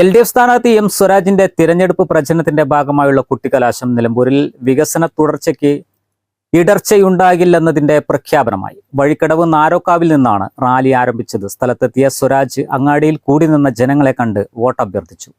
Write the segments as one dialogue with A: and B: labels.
A: L D F സ്ഥാനാർത്ഥി M സ്വരാജിന്റെ തിരഞ്ഞെടുപ്പ് പ്രചരണത്തിന്റെ ഭാഗമായുള്ള കുട്ടിക്കലാശം നിലമ്പൂരിൽ വികസന തുടർച്ചയ്ക്ക് ഇടർച്ചയുണ്ടാകില്ലെന്നതിന്റെ പ്രഖ്യാപനമായി. വഴിക്കടവ് നാരോക്കാവിൽ നിന്നാണ് റാലി ആരംഭിച്ചത്. സ്ഥലത്തെത്തിയ സ്വരാജ് അങ്ങാടിയിൽ കൂടി നിന്ന ജനങ്ങളെ കണ്ട് വോട്ടഭ്യർത്ഥിച്ചു.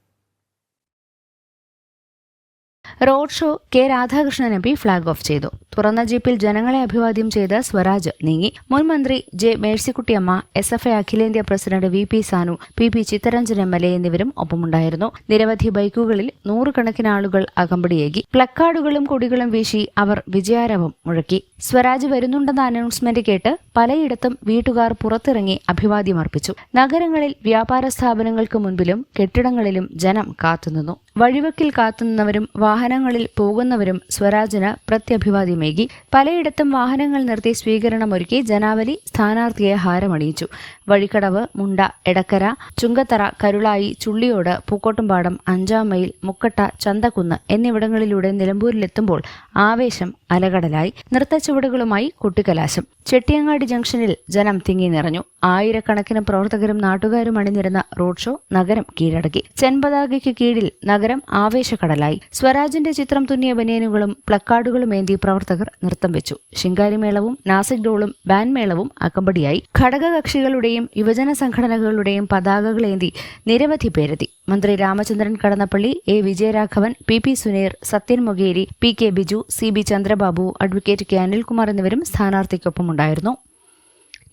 B: Road show K Radhakrishnan M P flag off ചെയ്തു. തുറന്ന ജീപ്പിൽ ജനങ്ങളെ അഭിവാദ്യം ചെയ്ത സ്വരാജ് നീങ്ങി. മുൻ മന്ത്രി J Mercykuttyamma S F I അഖിലേന്ത്യാ president V P Sanu P P Chittaranjan M L A എന്നിവരും ഒപ്പമുണ്ടായിരുന്നു. നിരവധി ബൈക്കുകളിൽ നൂറുകണക്കിന് ആളുകൾ അകമ്പടിയേകി. പ്ലക്കാർഡുകളും കൊടികളും വീശി അവർ വിജയാരവം മുഴക്കി. സ്വരാജ് വരുന്നുണ്ടെന്ന അനൗൺസ്മെന്റ് കേട്ട് പലയിടത്തും വീട്ടുകാർ പുറത്തിറങ്ങി അഭിവാദ്യമർപ്പിച്ചു നഗരങ്ങളിൽ വ്യാപാര സ്ഥാപനങ്ങൾക്ക് മുൻപിലും കെട്ടിടങ്ങളിലും ജനം കാത്തുനിന്നു. വഴിവക്കിൽ കാത്തുനിന്നവരും വാഹനങ്ങളിൽ പോകുന്നവരും സ്വരാജിന് പ്രത്യഭിവാദ്യമേകി. പലയിടത്തും വാഹനങ്ങൾ നിർത്തി സ്വീകരണമൊരുക്കി ജനാവലി സ്ഥാനാർത്ഥിയെ ഹാരമണിയിച്ചു. വഴിക്കടവ് മുണ്ട എടക്കര ചുങ്കത്തറ കരുളായി ചുള്ളിയോട് പൂക്കോട്ടുംപാടം അഞ്ചാം മൈൽ മുക്കട്ട ചന്തക്കുന്ന് എന്നിവിടങ്ങളിലൂടെ നിലമ്പൂരിലെത്തുമ്പോൾ ആവേശം അലകടലായി. നൃത്തച്ചുവടുകളുമായി കുട്ടിക്കലാശം. ചെട്ടിയങ്ങാടി ജംഗ്ഷനിൽ ജനം തിങ്ങി നിറഞ്ഞു. ആയിരക്കണക്കിന് പ്രവർത്തകരും നാട്ടുകാരും അണിനിരുന്ന റോഡ് ഷോ നഗരം കീഴടക്കി. ചെൻപതാകയ്ക്ക് കീഴിൽ നഗരം ആവേശക്കടലായി. സ്വരാജിന്റെ ചിത്രം തുന്നിയ ബനിയനുകളും പ്ലക്കാർഡുകളും ഏന്തി പ്രവർത്തകർ നൃത്തം വെച്ചു. ശിങ്കാരിമേളവും നാസിക് ഡോളും ബാൻമേളവും അകമ്പടിയായി. ഘടകകക്ഷികളുടെയും യുവജന സംഘടനകളുടെയും പതാകകളേന്തി നിരവധി പേരെത്തി. മന്ത്രി Ramachandran Kadannappally A Vijayaraghavan P P Suneer Sathyan Mokeri P K Biju C B Chandrababu advocate K Anilkumar എന്നിവരും സ്ഥാനാർത്ഥിക്കൊപ്പമുണ്ടായിരുന്നു.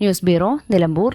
B: News bureau Nilambur.